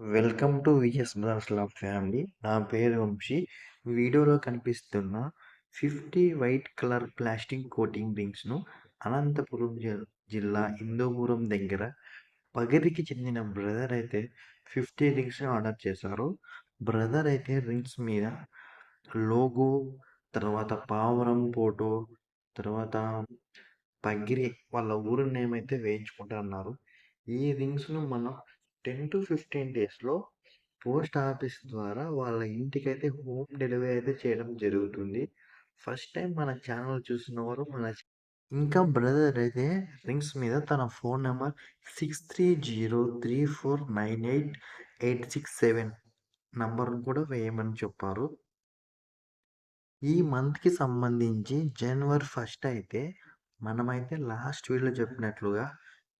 Welcome to VS brothers love family. నా పేరు వంశీ. వీడియోలో కనిపిస్తున్న fifty white colour plastic coating రింగ్స్ను Anantapuram జిల్లా ఇందోపురం దగ్గర పగిరికి చెందిన బ్రదర్ అయితే ఫిఫ్టీ రింగ్స్ ఆర్డర్ చేశారు. బ్రదర్ అయితే రింగ్స్ మీద లోగో తర్వాత పావురం ఫోటో తర్వాత పగిరి వాళ్ళ ఊరు నేమ్ అయితే వేయించుకుంటా అన్నారు ఈ రింగ్స్ను మనం టెన్ టు ఫిఫ్టీన్ డేస్లో పోస్ట్ ఆఫీస్ ద్వారా వాళ్ళ ఇంటికైతే హోమ్ డెలివరీ అయితే చేయడం జరుగుతుంది. ఫస్ట్ టైం మన ఛానల్ చూసిన వారు మన ఇంకా బ్రదర్ అయితే రింగ్స్ మీద తన phone number six three zero three four nine eight eight six seven నంబర్ను కూడా వేయమని చెప్పారు. ఈ మంత్కి సంబంధించి జనవరి ఫస్ట్ అయితే మనమైతే లాస్ట్ వీడియోలో చెప్పినట్లుగా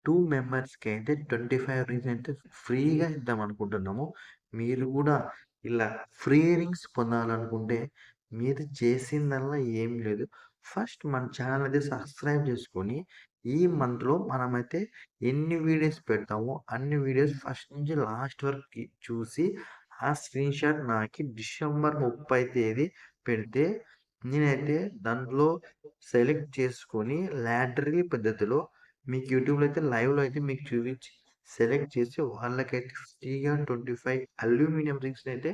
టూ మెంబర్స్కి అయితే ట్వంటీ ఫైవ్ రింగ్స్ అయితే ఫ్రీగా ఇద్దాం అనుకుంటున్నాము. మీరు కూడా ఇలా ఫ్రీ రింగ్స్ పొందాలనుకుంటే మీరు చేసిందల్లా ఏం లేదు. ఫస్ట్ మన ఛానల్ అయితే సబ్స్క్రైబ్ చేసుకొని ఈ మంత్లో మనమైతే ఎన్ని వీడియోస్ పెడతామో అన్ని వీడియోస్ ఫస్ట్ నుంచి లాస్ట్ వరకు చూసి ఆ స్క్రీన్ షాట్ నాకు డిసెంబర్ ముప్పై తేదీ పెడితే నేనైతే దాంట్లో సెలెక్ట్ చేసుకొని లాటరీ పద్ధతిలో మీకు యూట్యూబ్లో అయితే లైవ్లో అయితే మీకు చూపించి సెలెక్ట్ చేసి వాళ్ళకైతే ఫ్రీగా ట్వంటీ ఫైవ్ అల్యూమినియం రింగ్స్ని అయితే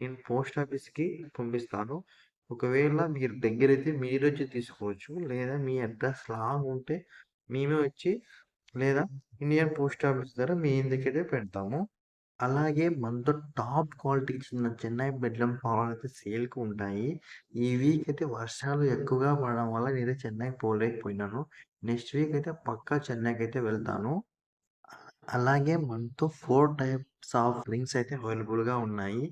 నేను పోస్ట్ ఆఫీస్కి పంపిస్తాను. ఒకవేళ మీరు దగ్గర అయితే మీరు వచ్చి తీసుకోవచ్చు. లేదా మీ అడ్రస్ లాంగ్ ఉంటే మేమే వచ్చి లేదా ఇండియన్ పోస్ట్ ఆఫీస్ ద్వారా మీ ఇందుకైతే పెడతాము. అలాగే మనతో టాప్ క్వాలిటీ ఉన్న చెన్నై బెడ్లం పాలు అయితే సేల్కి ఉంటాయి. ఈ వీక్ అయితే వర్షాలు ఎక్కువగా పడడం వల్ల నేను చెన్నై పోలేకపోయినాను. నెక్స్ట్ వీక్ అయితే పక్కా చెన్నైకి అయితే వెళ్తాను. అలాగే మనతో ఫోర్ టైప్స్ ఆఫ్ రింగ్స్ అయితే అవైలబుల్గా ఉన్నాయి.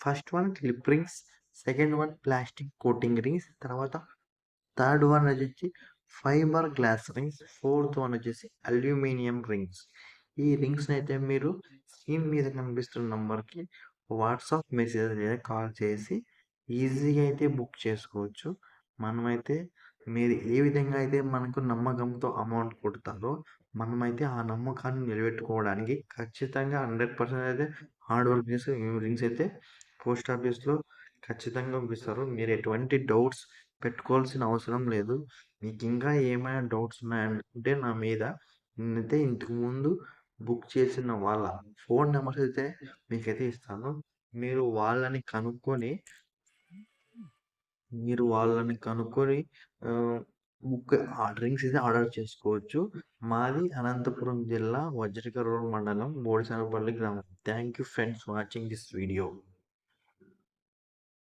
First one clip rings second one plastic coating rings తర్వాత థర్డ్ వన్ వచ్చేసి fibre glass rings fourth one వచ్చేసి అల్యూమినియం రింగ్స్ ఈ రింగ్స్ని అయితే మీరు స్క్రీన్ మీద కనిపిస్తున్న నంబర్కి వాట్సాప్ మెసేజ్ లేదా కాల్ చేసి ఈజీగా అయితే బుక్ చేసుకోవచ్చు. మనమైతే మీరు ఏ విధంగా అయితే మనకు నమ్మకంతో అమౌంట్ కొడతారో మనమైతే ఆ నమ్మకాన్ని నిలబెట్టుకోవడానికి ఖచ్చితంగా హండ్రెడ్ పర్సెంట్ అయితే హార్డ్ వర్క్ చేసి రింగ్స్ అయితే పోస్ట్ ఆఫీస్లో ఖచ్చితంగా పంపిస్తారు. మీరు ఎటువంటి డౌట్స్ పెట్టుకోవాల్సిన అవసరం లేదు. మీకు ఇంకా ఏమైనా డౌట్స్ ఉన్నాయంటే నా మీద నేనైతే ఇంతకుముందు బుక్ చేసిన వాళ్ళ ఫోన్ నెంబర్స్ అయితే మీకైతే ఇస్తాను. మీరు వాళ్ళని కనుక్కొని మీరు వాళ్ళని కనుక్కొని బుక్ డ్రింక్స్ అయితే ఆర్డర్ చేసుకోవచ్చు. మాది అనంతపురం జిల్లా వజ్రకరూరు మండలం బోడిసనపల్లి గ్రామం. Thank you friends watching this video.